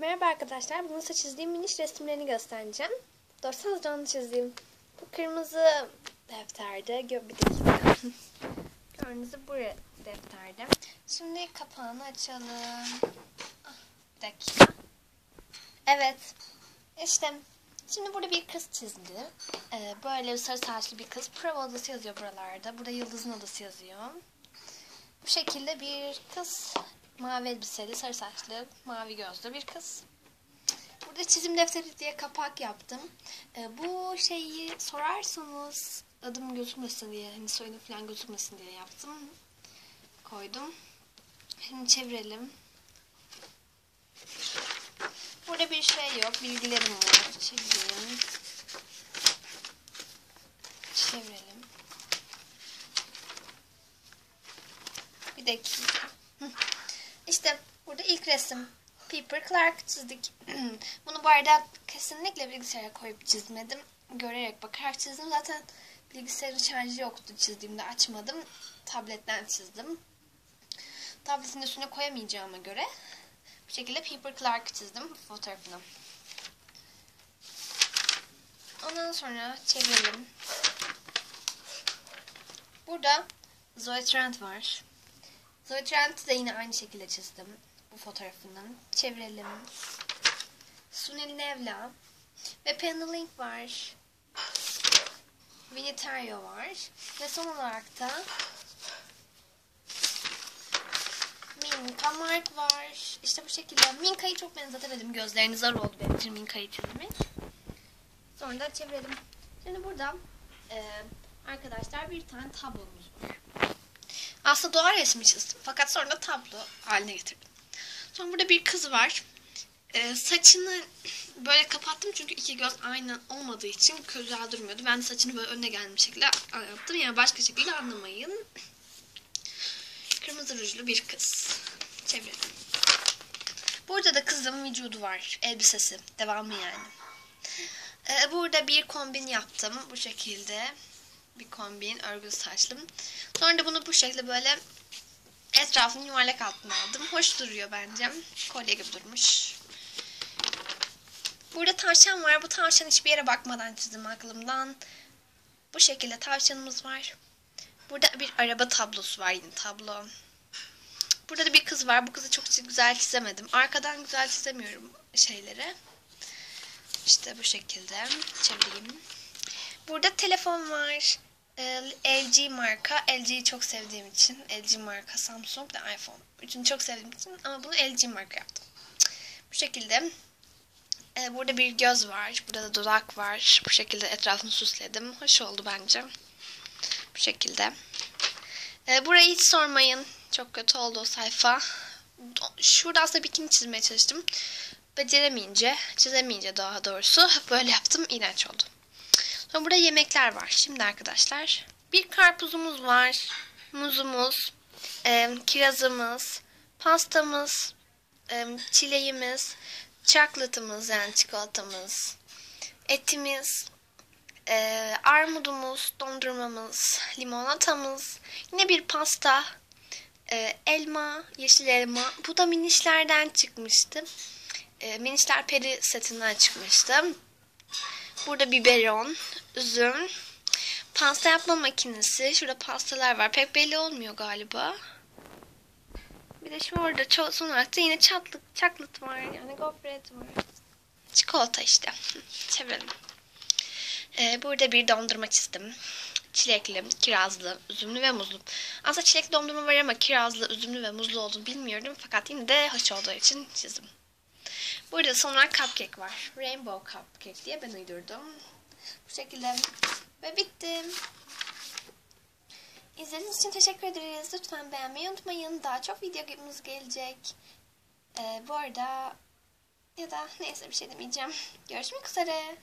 Merhaba arkadaşlar. Bugün size çizdiğim miniş resimlerini göstereceğim. Doğrusu onu çizdiğim. Bu kırmızı defterde. Bir dakika. Gördüğünüz bu defterde. Şimdi kapağını açalım. Ah, bir dakika. Evet. İşte Şimdi burada bir kız çizdi. Ee, böyle sarı saçlı bir kız. Prova odası yazıyor buralarda. Burada yıldızın odası yazıyor. Bu şekilde bir kız mavi elbiseli, sarı saçlı, mavi gözlü bir kız. Burada çizim defteri diye kapak yaptım. Ee, bu şeyi sorarsanız adım gözükmesin diye, hani soyadı falan gözükmesin diye yaptım. Koydum. Şimdi çevirelim. Burada bir şey yok. Bilgilerim var. Çevirelim. Çevirelim. Bir dakika. İşte burada ilk resim. Piper Clark çizdik. Bunu bu arada kesinlikle bilgisayara koyup çizmedim. Görerek bakarak çizdim. Zaten bilgisayarın şarjı yoktu çizdiğimde açmadım. Tabletten çizdim. Tabletin üstüne koyamayacağıma göre bu şekilde Piper Clark çizdim fotoğrafını. Ondan sonra çevirelim. Burada Zoe Trent var. Zoe Trent'i de yine aynı şekilde çizdim bu fotoğrafını. Çevirelim. Sunil Nevla ve Penny Link var. Vinitario var. Ve son olarak da Minka Mark var. İşte bu şekilde. Minka'yı çok benzetemedim. Gözlerini zar oldu benim için Minka'yı çizmek. Sonra da çevirelim. Şimdi burada e, arkadaşlar bir tane tablomuz var. Aslında doğa resmi çizdim. Fakat sonra tablo haline getirdim. Sonra burada bir kız var. E, saçını böyle kapattım çünkü iki göz aynı olmadığı için güzel durmuyordu. Ben de saçını böyle önüne gelmiş şekilde yaptım. Yani başka şekilde anlamayın. Kırmızı rujlu bir kız. Çevirelim. Burada da kızın vücudu var. Elbisesi. Devamı yani. Ee, burada bir kombin yaptım. Bu şekilde. Bir kombin. Örgü saçlım. Sonra da bunu bu şekilde böyle etrafını yuvarlak altına aldım. Hoş duruyor bence. Kolye gibi durmuş. Burada tavşan var. Bu tavşan hiçbir yere bakmadan çizdim aklımdan. Bu şekilde tavşanımız var. Burada bir araba tablosu var yine tablo. Burada da bir kız var. Bu kızı çok güzel çizemedim. Arkadan güzel çizemiyorum şeyleri. İşte bu şekilde çevireyim. Burada telefon var. Ee, LG marka. LG'yi çok sevdiğim için. LG marka Samsung ve iPhone. Üçünü çok sevdiğim için ama bunu LG marka yaptım. Bu şekilde. Ee, burada bir göz var. Burada da dudak var. Bu şekilde etrafını süsledim. Hoş oldu bence. Bu şekilde. Ee, burayı hiç sormayın. Çok kötü oldu o sayfa. Şurada aslında bikini çizmeye çalıştım. Beceremeyince, çizemeyince daha doğrusu böyle yaptım. İğrenç oldu. Sonra burada yemekler var. Şimdi arkadaşlar bir karpuzumuz var. Muzumuz, e, kirazımız, pastamız, e, çileğimiz, çaklatımız yani çikolatamız, etimiz, e, armudumuz, dondurmamız, limonatamız, yine bir pasta, e, elma, yeşil elma. Bu da minişlerden çıkmıştı. E, minişler peri setinden çıkmıştı. Burada biberon, üzüm, pasta yapma makinesi. Şurada pastalar var. Pek belli olmuyor galiba. Bir de şu orada son olarak da yine çatlık, çaklıt var. Yani gofret var. Çikolata işte. Çevirelim. Ee, burada bir dondurma çizdim. Çilekli, kirazlı, üzümlü ve muzlu. Aslında çilekli dondurma var ama kirazlı, üzümlü ve muzlu olduğunu bilmiyorum. Fakat yine de hoş olduğu için çizdim. Burada son olarak cupcake var. Rainbow cupcake diye ben uydurdum. Bu şekilde. Ve bitti. İzlediğiniz için teşekkür ederiz. Lütfen beğenmeyi unutmayın. Daha çok videomuz gelecek. Ee, bu arada ya da neyse bir şey demeyeceğim. Görüşmek üzere.